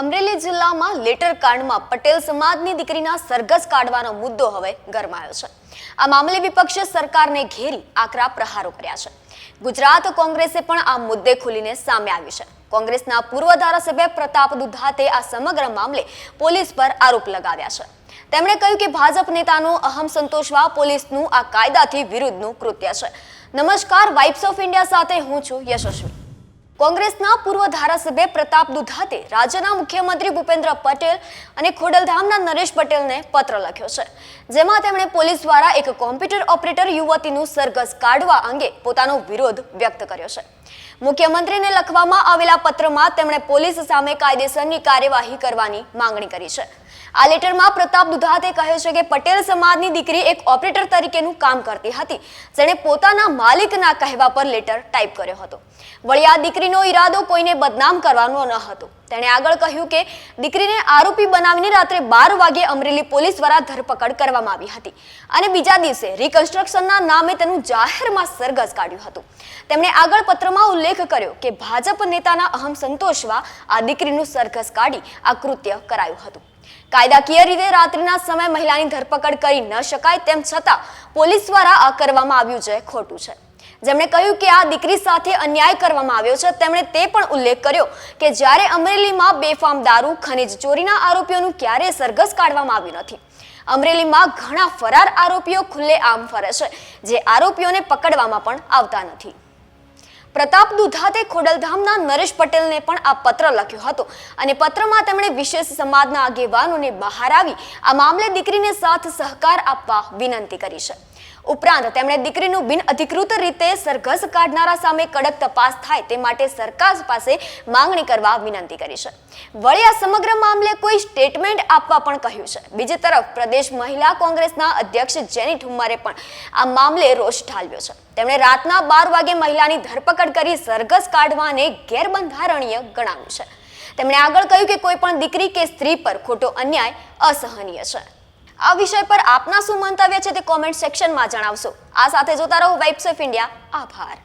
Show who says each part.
Speaker 1: અમરેલી જિલ્લામાં લેટર કાંડમાં પટેલ સમાજની દીકરીના સરઘસ કાઢવાનો મુદ્દો હવે ગરમાયો છે. આ મામલે વિપક્ષે સરકારને ઘેરી આકરા પ્રહારો કર્યા છે. ગુજરાત કોંગ્રેસે પણ આ મુદ્દે ખુલીને સામે આવી છે. કોંગ્રેસના પૂર્વ ધારાસભ્ય પ્રતાપ દુધાતે આ સમગ્ર મામલે પોલીસ પર આરોપ લગાવ્યા છે. તેમણે કહ્યું કે ભાજપ નેતાનો અહમ સંતોષવા પોલીસનું આ કાયદાથી વિરુદ્ધનું કૃત્ય છે. નમસ્કાર વાઇબ્સ ઓફ ઇન્ડિયા સાથે હું છું યશસ્વી. કોંગ્રેસના પૂર્વ ધારાસભ્ય પ્રતાપ દુધાતે રાજ્યના મુખ્યમંત્રી ભૂપેન્દ્ર પટેલ અને ખોડલધામના નરેશ પટેલને પત્ર લખ્યો છે, જેમાં તેમણે પોલીસ દ્વારા એક કોમ્પ્યુટર ઓપરેટર યુવતીનું સરઘસ કાઢવા અંગે પોતાનો વિરોધ વ્યક્ત કર્યો છે. મુખ્યમંત્રીને લખવામાં આવેલા પત્રમાં તેમણે પોલીસ સામે કાયદેસરની કાર્યવાહી કરવાની માંગણી કરી છે. આ લેટરમાં પ્રતાપ દુધાતે કહે છે કે પટેલ સમાજની દીકરી એક ઓપરેટર તરીકેનું કામ કરતી હતી. જેણે પોતાના માલિકના કહેવા પર લેટર ટાઈપ કર્યો હતો. વળી આ દીકરીનો ઈરાદો કોઈને બદનામ કરવાનો ન હતો. તેણે આગળ કહ્યું કે દીકરીને આરોપી બનાવીને રાત્રે બાર વાગે અમરેલી પોલીસ દ્વારા ધરપકડ કરવામાં આવી હતી. અને બીજા દિવસે રિકન્સ્ટ્રક્શનના નામે તેનું જાહેરમાં સરઘસ કાઢ્યું હતું. તેમણે આગળ પત્રમાં ઉલ્લેખ કર્યો કે ભાજપ નેતાના અહમ સંતોષવા આ દીકરીનું સરઘસ કાઢી આ કૃત્ય કરાયું હતું. કાયદાકીય રીતે રાત્રિના સમય મહિલાની ધરપકડ કરી ન શકાય તેમ છતાં પોલીસ દ્વારા આ કરવામાં આવ્યું છે, ખોટું છે. જેમણે કહ્યું કે આ દીકરી સાથે અન્યાય કરવામાં આવ્યો છે, તેમણે તે પણ ઉલ્લેખ કર્યો કે જ્યારે અમરેલીમાં બેફામ દારૂ, ખનીજ ચોરીના આરોપીઓનું ક્યારેય સરઘસ કાઢવામાં આવ્યું નથી. અમરેલીમાં ઘણા ફરાર આરોપીઓ ખુલ્લે આમ ફરે છે, જે આરોપીઓને પકડવામાં પણ આવતા નથી. પ્રતાપ દુધાતે ખોડલધામના નરેશ પટેલને પણ આ પત્ર લખ્યો હતો. અને પત્રમાં તેમણે વિશેષ સમાજના આગેવાનોને બહાર આવી આ મામલે દીકરીને સાથ સહકાર આપવા વિનંતી કરી છે. ઉપરાંત તેમણે દીકરીનું બિન અધિકૃત રીતે સરઘસ કાઢનારા સામે કડક તપાસ થાય તે માટે સરકાર પાસે માંગણી કરવા વિનંતી કરી છે. વળી આ સમગ્ર મામલે કોઈ સ્ટેટમેન્ટ આપવા પણ કહ્યું છે. બીજી તરફ, પ્રદેશ મહિલા કોંગ્રેસના અધ્યક્ષ જેની ઠુમ્મરે પણ આ મામલે રોષ ઠાલવ્યો છે. તેમણે રાતના બાર વાગે મહિલાની ધરપકડ કરી સરઘસ કાઢવાને ગેરબંધારણીય ગણાવ્યું છે. તેમણે આગળ કહ્યું કે કોઈ પણ દીકરી કે સ્ત્રી પર ખોટો અન્યાય અસહનીય છે. આ વિષય પર આપના શું મંતવ્ય છે તે કોમેન્ટ સેક્શનમાં જણાવશો. આ સાથે જોતા રહો વાઇબ્સ ઓફ ઇન્ડિયા આભાર.